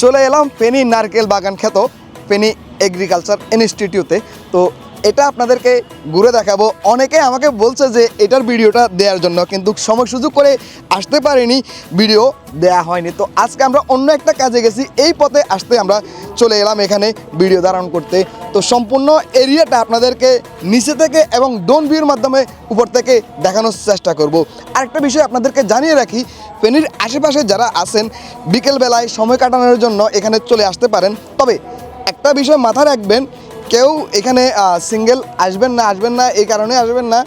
চলে এলাম পেনি নারকেল বাগান খ্যাত পেনি এগ্রিকালচার ইনস্টিটিউটে। তো এটা আপনাদেরকে ঘুরে দেখাবো। অনেকে আমাকে বলছে যে এটার ভিডিওটা দেওয়ার জন্য, কিন্তু সময় সুযোগ করে আসতে পারিনি। ভিডিও দেয়া হয়নি। তো আজকে আমরা অন্য একটা কাজে গেছি। এই পথে আসতে আমরা চলে এলাম এখানে ভিডিও ধারণ করতে। তো সম্পূর্ণ এরিয়াটা আপনাদেরকে নিচে থেকে এবং ডোন ভিউর মাধ্যমে উপর থেকে দেখানোর চেষ্টা করব। আরেকটা বিষয় আপনাদেরকে জানিয়ে রাখি, ফেনীর আশেপাশে যারা আছেন, বিকেলবেলায় সময় কাটানোর জন্য এখানে চলে আসতে পারেন। তবে একটা বিষয় মাথায় রাখবেন কেউ এখানে সিঙ্গেল আসবেন না আসবেন না, এই কারণে আসবেন না।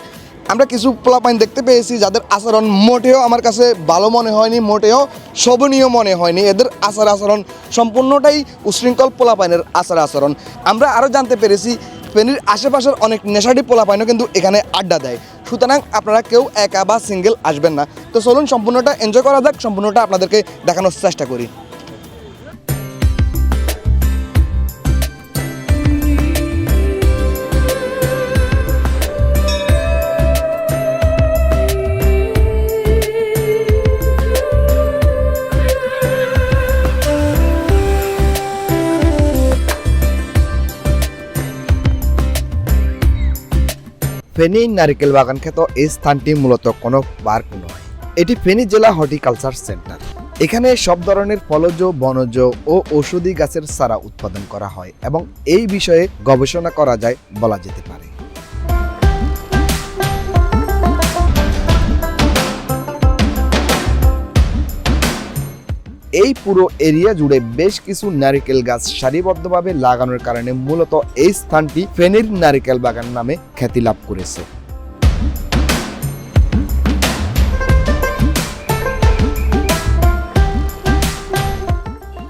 আমরা কিছু পোলাপাইন দেখতে পেয়েছি যাদের আচরণ মোটেও আমার কাছে ভালো মনে হয়নি, মোটেও শোভনীয় মনে হয়নি। এদের আচার আচরণ সম্পূর্ণটাই উশৃঙ্খল পোলাপাইনের আচার আচরণ। আমরা আরও জানতে পেরেছি, ফেনীর আশেপাশের অনেক নেশাটি পোলাপাইনও কিন্তু এখানে আড্ডা দেয়। সুতরাং আপনারা কেউ একা বা সিঙ্গেল আসবেন না। তো চলুন, সম্পূর্ণটা এনজয় করা যাক, সম্পূর্ণটা আপনাদেরকে দেখানোর চেষ্টা করি। ফেনী নারিকেল বাগান খ্যাত এই স্থানটি মূলত কোনো পার্ক নয়। এটি ফেনী জেলা হর্টিকালচার সেন্টার। এখানে সব ধরনের ফলজ, বনজ ও ঔষধি গাছের চারা উৎপাদন করা হয় এবং এই বিষয়ে গবেষণা করা যায় বলা যেতে পারে। এই পুরো এরিয়া জুড়ে বেশ কিছু নারিকেল গাছ সারিবদ্ধভাবে লাগানোর কারণে মূলত এই স্থানটি ফেনীর নারিকেল বাগান নামে খ্যাতি লাভ করেছে।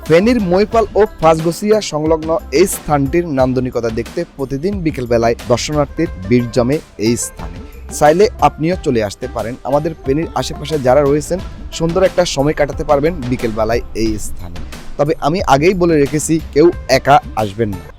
ফেনীর মৈপাল ও ফাঁসগসিয়া সংলগ্ন এই স্থানটির নান্দনিকতা দেখতে প্রতিদিন বিকেলবেলায় দর্শনার্থীর ভিড় জমে এই স্থানে। চাইলে আপনিও চলে আসতে পারেন। আমাদের প্লেনের আশেপাশে যারা রয়েছেন, সুন্দর একটা সময় কাটাতে পারবেন বিকেলবেলায় এই স্থানে। তবে আমি আগেই বলে রেখেছি, কেউ একা আসবেন না।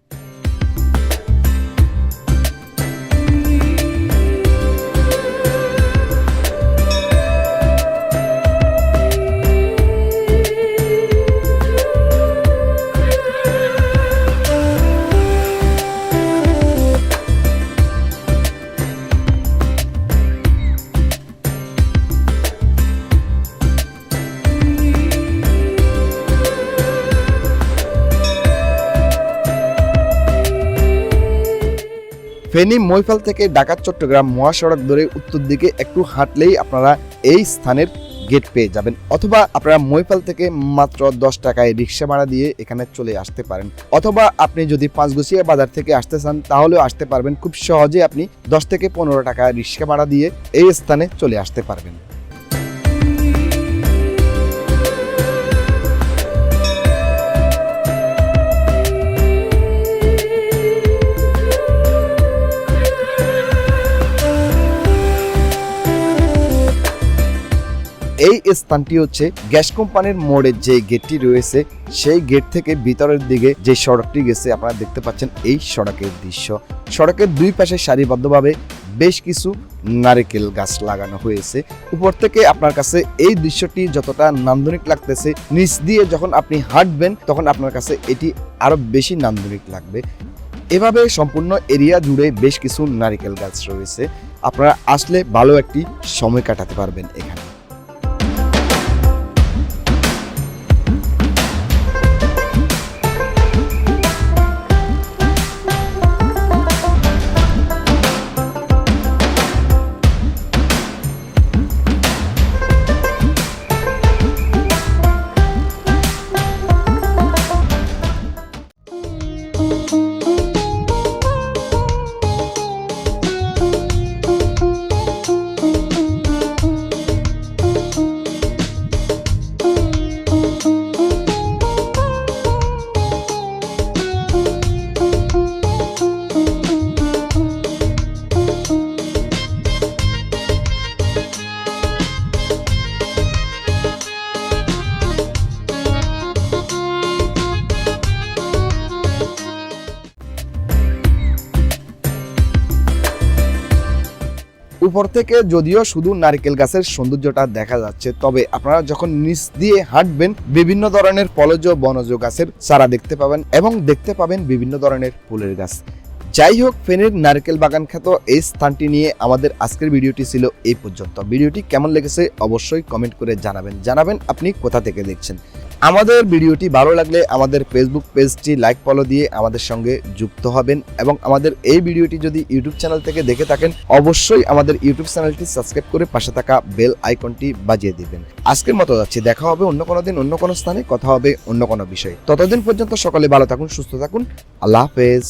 ফেনী মৈফাল থেকে ঢাকা, চট্টগ্রাম, মহাসড়ক ধরে উত্তর দিকে একটু হাঁটলেই আপনারা এই স্থানের গেট পেয়ে যাবেন। অথবা আপনারা মৈফাল থেকে মাত্র দশ টাকায় রিক্সা ভাড়া দিয়ে এখানে চলে আসতে পারেন। অথবা আপনি যদি পাঁচগুছিয়া বাজার থেকে আসতে চান, তাহলেও আসতে পারবেন। খুব সহজে আপনি দশ থেকে পনেরো টাকা রিক্সা ভাড়া দিয়ে এই স্থানে চলে আসতে পারবেন। এই স্থানটি হচ্ছে গ্যাস কোম্পানির মোড়ের যে গেটটি রয়েছে, সেই গেট থেকে ভিতরের দিকে যে সড়কটি গেছে, আপনারা দেখতে পাচ্ছেন এই সড়কের দৃশ্য। সড়কের দুই পাশে সারিবদ্ধভাবে বেশ কিছু নারকেল গাছ লাগানো হয়েছে। উপর থেকে আপনার কাছে এই দৃশ্যটি যতটা নান্দনিক লাগতেছে, নিচ দিয়ে যখন আপনি হাঁটবেন, তখন আপনার কাছে এটি আরও বেশি নান্দনিক লাগবে। এভাবে সম্পূর্ণ এরিয়া জুড়ে বেশ কিছু নারিকেল গাছ রয়েছে। আপনারা আসলে ভালো একটি সময় কাটাতে পারবেন এখানে। উপর থেকে যদিও শুধু নারকেল গাছের সৌন্দর্যটা দেখা যাচ্ছে, তবে আপনারা যখন নিচ দিয়ে হাঁটবেন, বিভিন্ন ধরনের ফলজ বনজ গাছের চারা দেখতে পাবেন এবং দেখতে পাবেন বিভিন্ন ধরনের ফুলের গাছ। যাই হোক, ফেনের নারকেল বাগান খ্যাত এই স্থানটি নিয়ে আমাদের আজকের ভিডিওটি ছিল এই পর্যন্ত। ভিডিওটি কেমন লেগেছে অবশ্যই কমেন্ট করে জানাবেন। জানাবেন আপনি কোথা থেকে দেখছেন। আমাদের ভিডিওটি ভালো লাগলে আমাদের ফেসবুক পেজটি লাইক ফলো দিয়ে আমাদের সঙ্গে যুক্ত হবেন এবং আমাদের এই ভিডিওটি যদি ইউটিউব চ্যানেল থেকে দেখে থাকেন, অবশ্যই আমাদের ইউটিউব চ্যানেলটি সাবস্ক্রাইব করে পাশে থাকা বেল আইকনটি বাজিয়ে দিবেন। আজকের মতো যাচ্ছি। দেখা হবে অন্য কোনো দিন, অন্য কোনো স্থানে, কথা হবে অন্য কোনো বিষয়ে। ততদিন পর্যন্ত সকলে ভালো থাকুন, সুস্থ থাকুন। আল্লাহ হাফেজ।